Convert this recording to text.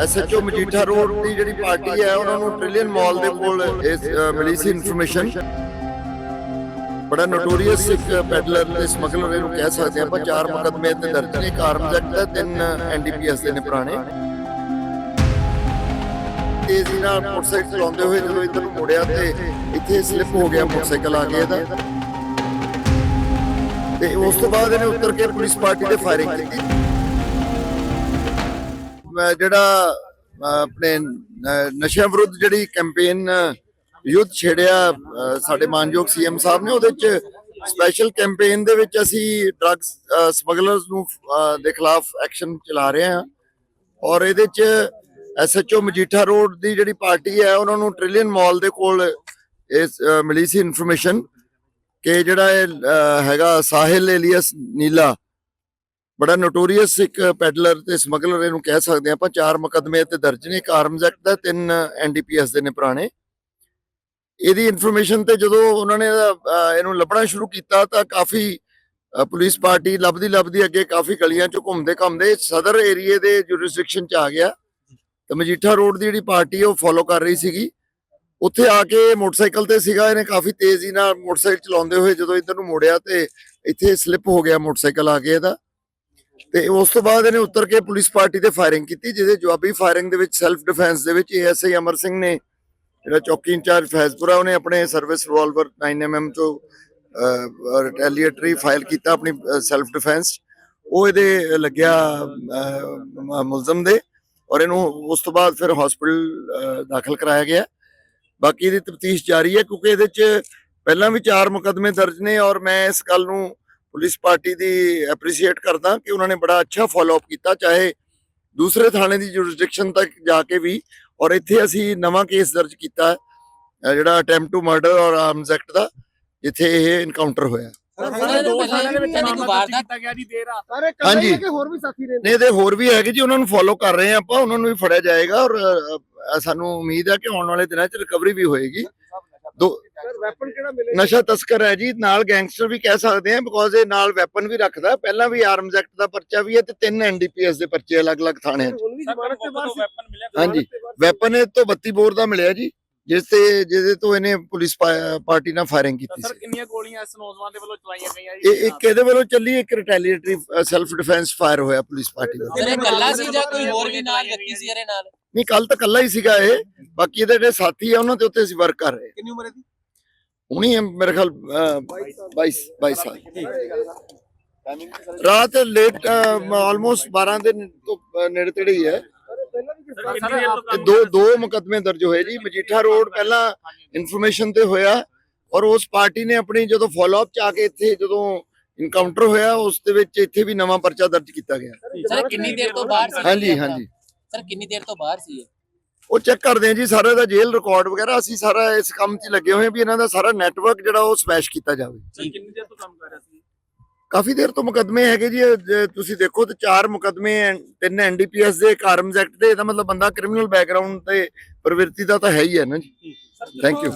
SHO Majitha road ਦੀ ਜਿਹੜੀ party ਹੈ, ਉਹਨਾਂ ਨੂੰ ਟ੍ਰਿਲੀਅਨ ਮਾਲ ਦੇ ਕੋਲ ਮਿਲੀ ਸੀ ਇਨਫੋਰਮੇਸ਼ਨ ਬੜਾ ਨੋਟੋਰੀਅਸ ਇੱਕ ਪੈਡਲਰ ਤੇ ਸਮਗਲਰ ਇਹਨੂੰ ਕਹਿ ਸਕਦੇ ਆਪਾਂ, ਚਾਰ ਮੁਕੱਦਮੇ ਤੇ ਦਰਜ ਨੇ। ਇੱਕ ਆਰਮਜ਼ ਐਕਟ ਤਿੰਨ ਐਨਡੀਪੀਐਸ ਦੇ ਨੇ ਪੁਰਾਣੇ। ਤੇਜ਼ੀ ਨਾਲ ਮੋਟਰਸਾਈਕਲ ਚਲਾਉਂਦੇ ਹੋਏ ਜਦੋਂ ਇੱਧਰ ਨੂੰ ਮੁੜਿਆ ਤੇ ਇੱਥੇ ਸਲਿੱਪ ਹੋ ਗਿਆ ਮੋਟਰਸਾਈਕਲ ਆ ਗਿਆ ਇਹਦਾ। ਤੇ ਉਸ ਤੋਂ ਬਾਅਦ ਇਹਨੇ ਉੱਤਰ ਕੇ ਪੁਲਿਸ ਪਾਰਟੀ ਤੇ ਫਾਇਰਿੰਗ ਕੀਤੀ। ਜਿਹੜਾ ਆਪਣੇ ਨਸ਼ਿਆਂ ਵਿਰੁੱਧ ਜਿਹੜੀ ਕੈਂਪੇਨ ਯੁੱਧ ਛੇੜਿਆ ਸਾਡੇ ਮਾਨਯੋਗ ਸੀਐਮ ਸਾਹਿਬ ਨੇ, ਉਹਦੇ ਚ ਸਪੈਸ਼ਲ ਕੈਂਪੇਨ ਦੇ ਵਿੱਚ ਅਸੀਂ ਡਰੱਗਸ ਸਮਗਲਰਸ ਨੂੰ ਦੇ ਖਿਲਾਫ ਐਕਸ਼ਨ ਚਲਾ ਰਹੇ ਹਾਂ। ਔਰ ਇਹਦੇ ਚ ਐਸਐਚਓ ਮਜੀਠਾ ਰੋਡ ਦੀ ਜਿਹੜੀ ਪਾਰਟੀ ਹੈ, ਉਹਨਾਂ ਨੂੰ ਟ੍ਰਿਲੀਅਨ ਮਾਲ ਦੇ ਕੋਲ ਇਸ ਮਿਲੀ ਸੀ ਇਨਫੋਰਮੇਸ਼ਨ ਕਿ ਜਿਹੜਾ ਇਹ ਹੈਗਾ ਸਾਹਿਲ ਏਲੀਅਸ ਨੀਲਾ ਬੜਾ ਨੋਟੋਰੀਅਸ ਇੱਕ ਪੈਡਲਰ ਤੇ ਸਮਗਲਰ ਇਹਨੂੰ ਕਹਿ ਸਕਦੇ ਹਾਂ ਆਪਾਂ। ਚਾਰ ਮੁਕੱਦਮੇ ਤੇ ਦਰਜ ਨੇ। ਇੱਕ ਆਰਮਜ਼ ਐਕਟ ਦਾ ਤਿੰਨ ਐਨਡੀਪੀਐਸ ਦੇ ਨੇ ਪੁਰਾਣੇ। ਇਹਦੀ ਇਨਫੋਰਮੇਸ਼ਨ ਤੇ ਜਦੋਂ ਉਹਨਾਂ ਨੇ ਇਹਨੂੰ ਲੱਭਣਾ ਸ਼ੁਰੂ ਕੀਤਾ ਤਾਂ ਕਾਫੀ ਪੁਲਿਸ ਪਾਰਟੀ ਲੱਭਦੀ ਲੱਭਦੀ ਅੱਗੇ ਕਾਫੀ ਗਲੀਆਂ ਚ ਘੁੰਮਦੇ ਘੁੰਮਦੇ ਸਦਰ ਏਰੀਏ ਦੇ ਜੁਰਿਸਡਿਕਸ਼ਨ ਚ ਆ ਗਿਆ। ਤੇ ਮਜੀਠਾ ਰੋਡ ਦੀ ਜਿਹੜੀ ਪਾਰਟੀ ਉਹ ਫੋਲੋ ਕਰ ਰਹੀ ਸੀਗੀ। ਉੱਥੇ ਆ ਕੇ ਮੋਟਰਸਾਈਕਲ ਤੇ ਸੀਗਾ। ਇਹਨੇ ਕਾਫੀ ਤੇਜ਼ੀ ਨਾਲ ਮੋਟਰਸਾਈਕਲ ਚਲਾਉਂਦੇ ਹੋਏ ਜਦੋਂ ਇੱਧਰ ਨੂੰ ਮੁੜਿਆ ਤੇ ਇੱਥੇ ਸਲਿੱਪ ਹੋ ਗਿਆ ਮੋਟਰਸਾਈਕਲ ਆ ਕੇ ਇਹਦਾ। ਤੇ ਉਸ ਤੋਂ ਬਾਅਦ ਇਹਨੇ ਉੱਤਰ ਕੇ ਪੁਲਿਸ ਪਾਰਟੀ ਤੇ ਫਾਇਰਿੰਗ ਕੀਤੀ, ਜਿਹਦੇ ਜਵਾਬੀ ਫਾਇਰਿੰਗ ਦੇ ਵਿੱਚ ਸੈਲਫ ਡਿਫੈਂਸ ਦੇ ਵਿੱਚ ਏਐਸਆਈ ਅਮਰ ਸਿੰਘ ਨੇ ਜਿਹੜਾ ਚੌਕੀ ਇੰਚਾਰਜ ਫੈਜ਼ਪੁਰਾ, ਉਹਨੇ ਆਪਣੇ ਸਰਵਿਸ ਰਿਵਾਲਵਰ 9mm ਚੋਂ ਰਿਟੈਲੀਏਟਰੀ ਫਾਈਲ ਕੀਤਾ ਆਪਣੀ ਸੈਲਫ ਡਿਫੈਂਸ ਉਹ ਇਹਦੇ ਲੱਗਿਆ ਮੁਲਜ਼ਮ ਦੇ ਔਰ ਇਹਨੂੰ ਉਸ ਤੋਂ ਬਾਅਦ ਫਿਰ ਹਸਪੀਟਲ ਦਾਖਲ ਕਰਾਇਆ ਗਿਆ। ਬਾਕੀ ਇਹਦੀ ਤਫਤੀਸ਼ ਜਾਰੀ ਹੈ ਕਿਉਂਕਿ ਇਹਦੇ ਚ ਪਹਿਲਾਂ ਵੀ ਚਾਰ ਮੁਕੱਦਮੇ ਦਰਜ ਨੇ ਔਰ ਮੈਂ ਇਸ ਗੱਲ ਨੂੰ ਪੁਲਿਸ ਪਾਰਟੀ ਦੀ ਐਪਰੀਸ਼ੀਏਟ ਕਰਦਾ ਕਿ ਉਹਨਾਂ ਨੇ ਬੜਾ ਅੱਛਾ ਫਾਲੋ ਅਪ ਕੀਤਾ ਚਾਹੇ ਦੂਸਰੇ ਥਾਣੇ ਦੀ ਜੁਰਿਸਡਿਕਸ਼ਨ ਤੱਕ ਜਾ ਕੇ ਵੀ ਔਰ ਇੱਥੇ ਅਸੀਂ ਨਵਾਂ ਕੇਸ ਦਰਜ ਕੀਤਾ ਜਿਹੜਾ ਅਟੈਂਪਟ ਟੂ ਮਰਡਰ ਔਰ ਆਰਮਸ ਐਕਟ ਦਾ ਜਿੱਥੇ ਇਹ ਇਨਕਾਊਂਟਰ ਹੋਇਆ। ਹਾਂਜੀ। ਕੱਲੇ ਕਿ ਹੋਰ ਵੀ ਸਾਥੀ ਨੇ ਨਹੀਂ ਤੇ ਹੋਰ ਵੀ ਹੈਗੇ ਜੀ ਉਹਨਾਂ ਨੂੰ ਫੋਲੋ ਕਰ ਰਹੇ ਆ ਆਪਾਂ ਉਹਨਾਂ ਨੂੰ ਵੀ ਫੜਿਆ ਜਾਏਗਾ ਔਰ ਸਾਨੂੰ ਉਮੀਦ ਹੈ ਕਿ ਆਉਣ ਵਾਲੇ ਦਿਨਾਂ 'ਚ ਰਿਕਵਰੀ ਵੀ ਹੋਏਗੀ। ਦੋ ਸਰ ਵੈਪਨ ਕਿਹੜਾ ਮਿਲੇ? ਨਸ਼ਾ ਤਸਕਰ ਹੈ ਜੀ ਨਾਲ ਗੈਂਗਸਟਰ ਵੀ ਕਹਿ ਸਕਦੇ ਆ ਬਿਕੋਜ਼ ਇਹ ਨਾਲ ਵੈਪਨ ਵੀ ਰੱਖਦਾ। ਪਹਿਲਾਂ ਵੀ ਆਰਮਸ ਐਕਟ ਦਾ ਪਰਚਾ ਵੀ ਹੈ ਤੇ ਤਿੰਨ ਐਨਡੀਪੀਐਸ ਦੇ ਪਰਚੇ ਅਲੱਗ-ਅਲੱਗ ਥਾਣਿਆਂ 'ਚ। ਮਿਲਿਆ ਹਾਂਜੀ। ਵੈਪਨ ਇਹ ਤੋਂ 32 ਬੋਰ ਦਾ ਮਿਲਿਆ ਜੀ। ਜਿਸ ਤੇ ਜਿਹਦੇ ਤੋਂ ਇਹਨੇ ਪੁਲਿਸ ਪਾਰਟੀ ਨਾਲ ਫਾਇਰਿੰਗ ਕੀਤੀ ਸਰ ਸੀ। ਕਿੰਨੀਆਂ ਗੋਲੀਆਂ ਇਸ ਨੌਜਵਾਨ ਦੇ ਵੱਲੋਂ ਚਲਾਈਆਂ ਗਈਆਂ ਇਹ ਇੱਕ ਇਹਦੇ ਵੱਲੋਂ ਚੱਲੀ ਇੱਕ ਰਿਟੈਲੀਏਟਰੀ ਸੈਲਫ ਡਿਫੈਂਸ ਫਾਇਰ ਹੋਇਆ ਪੁਲਿਸ ਪਾਰਟੀ ਵੱਲੋਂ ਸਰ ਇਹ ਕੱਲਾ ਸੀ ਜਾਂ ਕੋਈ ਹੋਰ ਵੀ ਨਾਲ ਵਿਅਕਤੀ ਸੀ ਇਹਦੇ ਨਾਲ? ਨਹੀਂ ਕੱਲ ਤਾਂ ਕੱਲਾ ਹੀ ਸੀਗਾ ਇਹ। ਬਾਕੀ ਇਹਦੇ ਜਿਹੜੇ ਸਾਥੀ ਆ ਉਹਨਾਂ ਦੇ ਉੱਤੇ ਅਸੀਂ ਵਰਕ ਕਰ ਰਹੇ ਕਿੰਨੀ ਉਮਰ ਹੈ ਦੀ ਹੁਣੀ ਮੇਰੇ ਖਿਆਲ ਅਹ, 22 22 ਸਾਲ। ਰਾਤ ਲੇਟ ਆਲਮੋਸਟ 12 ਦੇ ਨੇੜੇ ਤੇੜੇ ਹੀ ਹੈ। ਤੋਂ ਦੋ ਦੋ ਮੁਕੱਦਮੇ ਦਰਜ ਹੋਏ ਜੀ। ਮਜੀਠਾ ਰੋਡ ਪਹਿਲਾਂ ਇਨਫੋਰਮੇਸ਼ਨ ਤੇ ਹੋਇਆ ਔਰ ਉਸ ਪਾਰਟੀ ਨੇ ਆਪਣੀ ਜਦੋਂ ਫਾਲੋ ਅਪ ਚ ਆ ਕੇ ਇੱਥੇ ਜਦੋਂ ਇਨਕਾਊਂਟਰ ਹੋਇਆ ਉਸ ਦੇ ਵਿੱਚ ਇੱਥੇ ਵੀ ਨਵਾਂ ਪਰਚਾ ਦਰਜ ਕੀਤਾ ਗਿਆ। ਸਰ ਕਿੰਨੀ ਦੇਰ ਤੋਂ ਬਾਹਰ ਸੀ ਹਾਂਜੀ ਹਾਂਜੀ। ਸਰ ਕਿੰਨੀ ਦੇਰ ਤੋਂ ਬਾਹਰ ਸੀ? ਉਹ ਚੈੱਕ ਕਰਦੇ ਆ ਜੀ ਸਾਰਾ ਦਾ ਜੇਲ੍ਹ ਰਿਕਾਰਡ ਵਗੈਰਾ ਅਸੀਂ ਸਾਰਾ ਇਸ ਕੰਮ 'ਚ ਲੱਗੇ ਹੋਏ ਆ ਵੀ ਇਹਨਾਂ ਦਾ ਸਾਰਾ ਨੈਟਵਰਕ ਜਿਹੜਾ ਉਹ ਸਮੈਸ਼ ਕੀਤਾ ਜਾਵੇ। ਸਰ ਕਿੰਨੀ ਦੇਰ ਤੋਂ ਕੰਮ ਕਾਫੀ ਦੇਰ ਤੋਂ ਮੁਕੱਦਮੇ ਹੈਗੇ ਜੀ ਤੁਸੀਂ ਦੇਖੋ ਤੇ ਚਾਰ ਮੁਕੱਦਮੇ ਤਿੰਨ ਐਨਡੀਪੀਐਸ ਦੇ ਇੱਕ ਆਰਮਜ਼ ਐਕਟ ਦੇ ਇਹਦਾ ਮਤਲਬ ਬੰਦਾ ਕ੍ਰਿਮੀਨਲ ਬੈਕਗ੍ਰਾਉਂਡ ਤੇ ਪ੍ਰਵਿਰਤੀ ਦਾ ਤਾਂ ਹੈ ਹੀ ਹੈ ਨਾ ਜੀ। Thank you